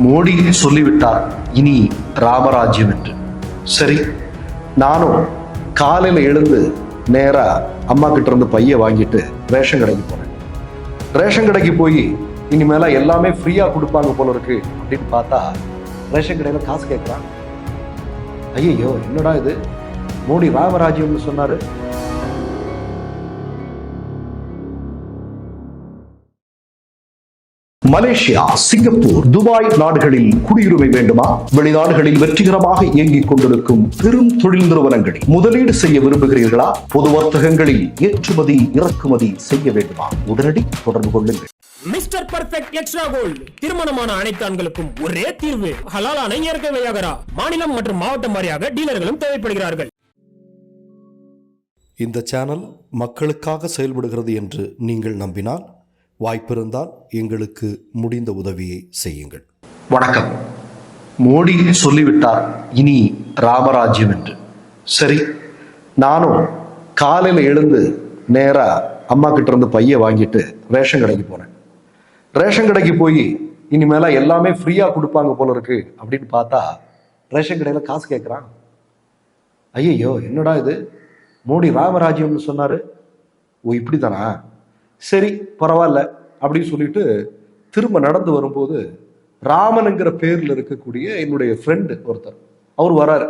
மோடி சொல்லிவிட்டார் இனி ராமராஜ்யம் என்று. சரி நானும் காலையில் எழுந்து நேரா அம்மா கிட்ட இருந்து பைய வாங்கிட்டு ரேஷன் கடைக்கு போனேன் ரேஷன் கடைக்கு போய் இனிமேல எல்லாமே ஃப்ரீயா கொடுப்பாங்க போல இருக்கு அப்படின்னு பார்த்தா ரேஷன் கடையில காசு கேட்குறான் ஐயோ என்னடா இது? மோடி ராமராஜ்யம்னு சொன்னாரு. மலேசியா சிங்கப்பூர் துபாய் நாடுகளில் குடியுரிமை வேண்டுமா? வெளிநாடுகளில் வெற்றிகரமாக இயங்கிக் கொண்டிருக்கும் பெரும் தொழில் நிறுவனங்களில் முதலீடு செய்ய விரும்புகிறீர்களா? பொது வர்த்தகங்களில் ஏற்றுமதி இறக்குமதி செய்ய வேண்டுமா? உடனடி தொடர்பு கொள்ளுங்கள். Mister perfect extra gold. திருமணமான அனைத்து ஆண்களுக்கும் ஒரே தீர்வு. ஹலாலான இயற்கை வியாகரா மாநிலம் மற்றும் மாவட்டம் வாரியாக டீலர்களும் தேவைப்படுகிறார்கள். இந்த சேனல் மக்களுக்காக செயல்படுகிறது என்று நீங்கள் நம்பினால் வாய்ப்பிருந்தால் எங்களுக்கு முடிந்த உதவியை செய்யுங்கள். வணக்கம். மோடி சொல்லிவிட்டார் இனி ராமராஜ்யம் என்று. சரி நானும் காலையில் எழுந்து நேராக அம்மா கிட்ட இருந்து பைய வாங்கிட்டு ரேஷன் கடைக்கு போனேன். ரேஷன் கடைக்கு போய் இனிமேல எல்லாமே ஃப்ரீயாக கொடுப்பாங்க போல இருக்கு அப்படின்னு பார்த்தா ரேஷன் கடையில் காசு கேட்குறான் ஐயையோ என்னடா இது? மோடி ராமராஜ்யம்னு சொன்னாரு. ஓ இப்படி தானா சரி பரவாயில்ல அப்படின்னு சொல்லிட்டு திரும்ப நடந்து வரும்போது ராமனுங்கிற பேரில் இருக்கக்கூடிய என்னுடைய ஃப்ரெண்டு ஒருத்தர் அவர் வராரு.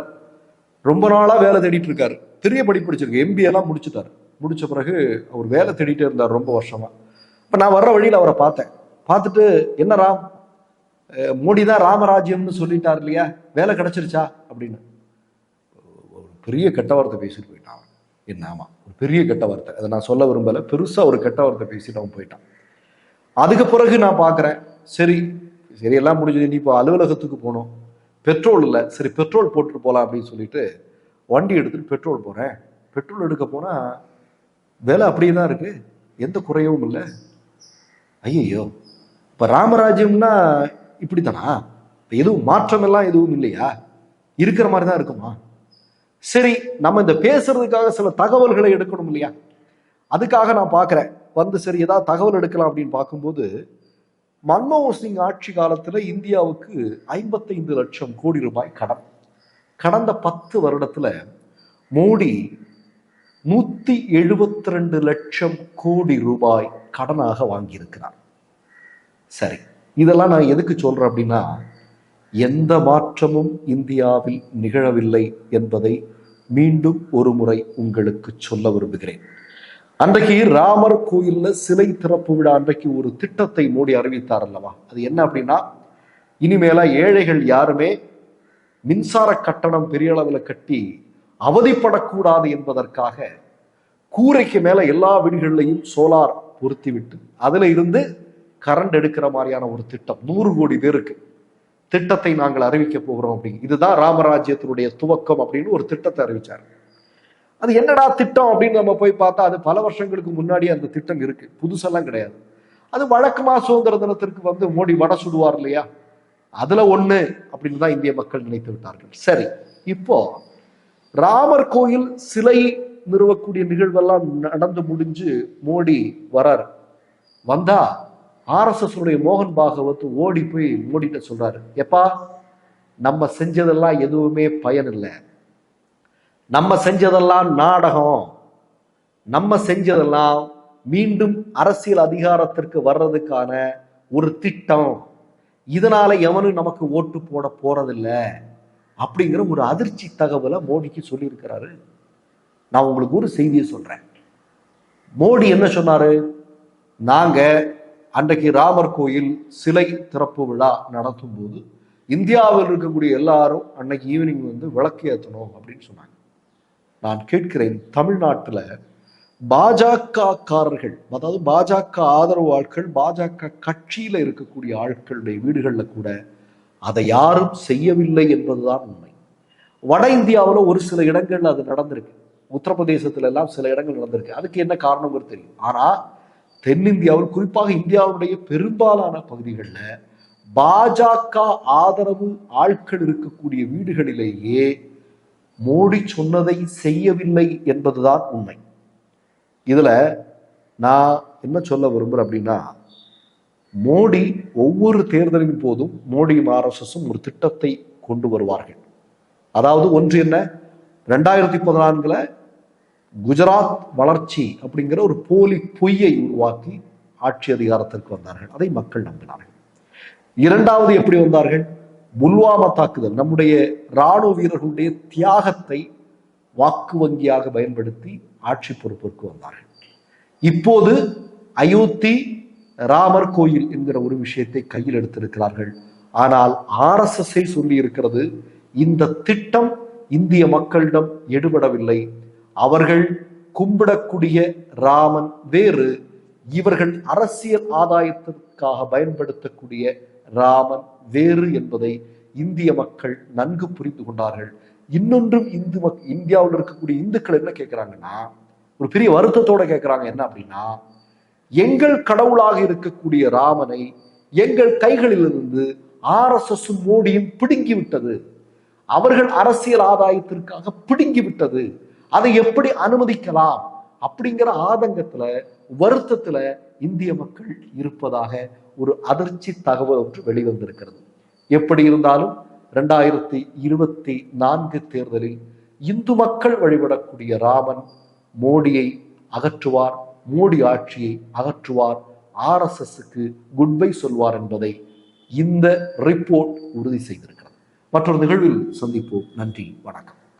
ரொம்ப நாளாக வேலை தேடிட்டு இருக்காரு. பெரிய படிப்பு படிச்சிருக்கு எம்பி எல்லாம் முடிச்சுட்டாரு. முடிச்ச பிறகு அவர் வேலை தேடிட்டே இருந்தார் ரொம்ப வருஷமா. இப்போ நான் வர்ற வழியில் அவரை பார்த்தேன். பார்த்துட்டு என்ன ராம் மோடி தான் ராமராஜ்யம்னு சொல்லிட்டார் இல்லையா? வேலை கிடைச்சிருச்சா? அப்படின்னு. ஒரு பெரிய கெட்ட வார்த்தை பேசிட்டு போயிட்டான் என்ன ஆமா ஒரு பெரிய கெட்ட வார்த்தை. அதை நான் சொல்ல விரும்பல. பெருசா ஒரு கெட்ட வார்த்தை பேசிட்டு அவன் போயிட்டான். அதுக்கு பிறகு நான் பார்க்குறேன் சரி சரி எல்லாம் முடிஞ்சது. நீ இப்போ அலுவலகத்துக்கு போகணும். பெட்ரோல் இல்லை. சரி பெட்ரோல் போட்டுட்டு போகலாம் அப்படின்னு சொல்லிட்டு வண்டி எடுத்துட்டு பெட்ரோல் போகிறேன் பெட்ரோல் எடுக்க போனால் விலை அப்படியே தான் இருக்கு. எந்த குறையவும் இல்லை. ஐயையோ. இப்போ ராமராஜ்யம்னா இப்படி தானா இப்போ எதுவும் மாற்றம் எல்லாம் எதுவும் இல்லையா? இருக்கிற மாதிரி தான் இருக்குமா? சரி நம்ம இந்த பேசுறதுக்காக சில தகவல்களை எடுக்கணும் இல்லையா? அதுக்காக நான் பார்க்குறேன். வந்து சரி ஏதாவது தகவல் எடுக்கலாம் அப்படின்னு பார்க்கும்போது மன்மோகன் சிங் ஆட்சி காலத்தில் இந்தியாவுக்கு ஐம்பத்தைந்து லட்சம் கோடி ரூபாய் கடன். கடந்த பத்து வருடத்தில் மோடி நூற்றி எழுபத்தி ரெண்டு லட்சம் கோடி ரூபாய் கடனாக வாங்கியிருக்கிறார். சரி இதெல்லாம் நான் எதுக்கு சொல்கிறேன் அப்படின்னா எந்த மாற்றமும் இந்தியாவில் நிகழவில்லை என்பதை மீண்டும் ஒரு முறை உங்களுக்கு சொல்ல விரும்புகிறேன். அன்றைக்கு ராமர் கோயில்ல சிலை திறப்பு விழா அன்றைக்கு ஒரு திட்டத்தை மோடி அறிவித்தார் அல்லவா? அது என்ன அப்படின்னா இனிமேல ஏழைகள் யாருமே மின்சார கட்டணம் பெரிய அளவில் கட்டி அவதிப்படக்கூடாது என்பதற்காக கூரைக்கு மேல எல்லா வீடுகள்லையும் சோலார் பொருத்திவிட்டு அதுல இருந்து கரண்ட் எடுக்கிற மாதிரியான ஒரு திட்டம் நூறு கோடி பேருக்கு. திட்டத்தை நாங்கள் அறிவிக்க போகிறோம் அப்படின்னு இதுதான் ராமராஜ்யத்தினுடைய துவக்கம் அப்படின்னு ஒரு திட்டத்தை அறிவிச்சார். அது என்னடா திட்டம் அப்படின்னு நம்ம போய் பார்த்தா அது பல வருஷங்களுக்கு முன்னாடி அந்த திட்டம் இருக்கு. புதுசெல்லாம் கிடையாது. அது வழக்கமா சுதந்திர தினத்திற்கு வந்து மோடி வட சுடுவார் இல்லையா? அதுல ஒண்ணு அப்படின்னு தான் இந்திய மக்கள் நினைத்து விட்டார்கள். சரி இப்போ ராமர் கோயில் சிலை நிறுவக்கூடிய நிகழ்வெல்லாம் நடந்து முடிஞ்சு மோடி வரார். வந்தா ஆர்எஸ்எஸ் உடைய மோகன் பாகவத் ஓடி போய் மோடிட்ட சொல்றாரு எப்பா நம்ம செஞ்சதெல்லாம் எதுவுமே பயன் இல்லை நம்ம செஞ்சதெல்லாம் நாடகம். நம்ம செஞ்சதெல்லாம் மீண்டும் அரசியல் அதிகாரத்திற்கு வர்றதுக்கான ஒரு திட்டம். இதனால எவனும் நமக்கு ஓட்டு போட போறதில்ல. அப்படிங்கிற ஒரு அதிர்ச்சி தகவலை மோடிக்கு சொல்லியிருக்கிறாரு. நான் உங்களுக்கு ஒரு செய்தியை சொல்றேன். மோடி என்ன சொன்னாரு? நாங்கள் அன்றைக்கு ராமர் கோயில் சிலை திறப்பு விழா நடத்தும் போது இந்தியாவில் இருக்கக்கூடிய எல்லாரும் அன்னைக்கு ஈவினிங் வந்து விளக்கு ஏற்றணும் அப்படின்னு சொன்னாங்க. நான் கேட்கிறேன் தமிழ்நாட்டில் பாஜகக்காரர்கள் அதாவது பாஜக ஆதரவு ஆட்கள் பாஜக கட்சியில் இருக்கக்கூடிய ஆட்களுடைய வீடுகளில் கூட அதை யாரும் செய்யவில்லை என்பதுதான் உண்மை. வட இந்தியாவில் ஒரு சில இடங்கள்ல அது நடந்திருக்கு. உத்தரப்பிரதேசத்துல எல்லாம் சில இடங்கள் நடந்திருக்கு. அதுக்கு என்ன காரணங்கிறது தெரியும். ஆனால் தென்னிந்தியாவில் குறிப்பாக இந்தியாவுடைய பெரும்பாலான பகுதிகளில் பாஜக ஆதரவு ஆட்கள் இருக்கக்கூடிய வீடுகளிலேயே மோடி சொன்னதை செய்யவில்லை என்பதுதான் உண்மை. இதில் நான் என்ன சொல்ல விரும்புறேன் அப்படின்னா மோடி ஒவ்வொரு தேர்தலின் போதும் மோடியும் ஆர்எஸ்எஸும் ஒரு திட்டத்தை கொண்டு வருவார்கள். அதாவது ஒன்று என்ன? ரெண்டாயிரத்தி பதினான்குல குஜராத் வளர்ச்சி அப்படிங்கிற ஒரு போலி பொய்யை உருவாக்கி ஆட்சி அதிகாரத்திற்கு வந்தார்கள். அதை மக்கள் நம்பினார்கள். இரண்டாவது எப்படி வந்தார்கள்? புல்வாமா தாக்குதல் நம்முடைய ராணுவ வீரர்களுடைய தியாகத்தை வாக்கு வங்கியாக பயன்படுத்தி ஆட்சி பொறுப்பிற்கு வந்தார்கள். இப்போது அயோத்தி ராமர் கோயில் என்கிற ஒரு விஷயத்தை கையில் எடுத்திருக்கிறார்கள். ஆனால் ஆர்எஸ்எஸ்ஐ சொல்லி இருக்கிறது இந்த திட்டம் இந்திய மக்களிடம் எடுபடவில்லை. அவர்கள் கும்பிடக்கூடிய ராமன் வேறு இவர்கள் அரசியல் ஆதாயத்திற்காக பயன்படுத்தக்கூடிய ராமன் வேறு என்பதை இந்திய மக்கள் நன்கு புரிந்து கொண்டார்கள். இன்னொன்றும் இந்து மக் இந்தியாவில் இருக்கக்கூடிய இந்துக்கள் என்ன கேட்கிறாங்கன்னா ஒரு பெரிய வருத்தத்தோட கேட்கிறாங்க என்ன அப்படின்னா எங்கள் கடவுளாக இருக்கக்கூடிய ராமனை எங்கள் கைகளிலிருந்து ஆர்எஸ்எஸ் மோடியும் பிடுங்கி விட்டது. அவர்கள் அரசியல் ஆதாயத்திற்காக பிடுங்கி விட்டது. அதை எப்படி அனுமதிக்கலாம்? அப்படிங்கிற ஆதங்கத்துல வருத்தத்துல இந்திய மக்கள் இருப்பதாக ஒரு அதிர்ச்சி தகவல் ஒன்று வெளிவந்திருக்கிறது. எப்படி இருந்தாலும் ரெண்டாயிரத்தி இருபத்தி நான்கு தேர்தலில் இந்து மக்கள் வழிபடக்கூடிய ராமன் மோடியை அகற்றுவார் மோடி ஆட்சியை அகற்றுவார் ஆர்எஸ்எஸ்க்கு குட் பை சொல்வார் என்பதை இந்த ரிப்போர்ட் உறுதி செய்திருக்கிறது. மற்றொரு நிகழ்வில் சந்திப்போம். நன்றி வணக்கம்.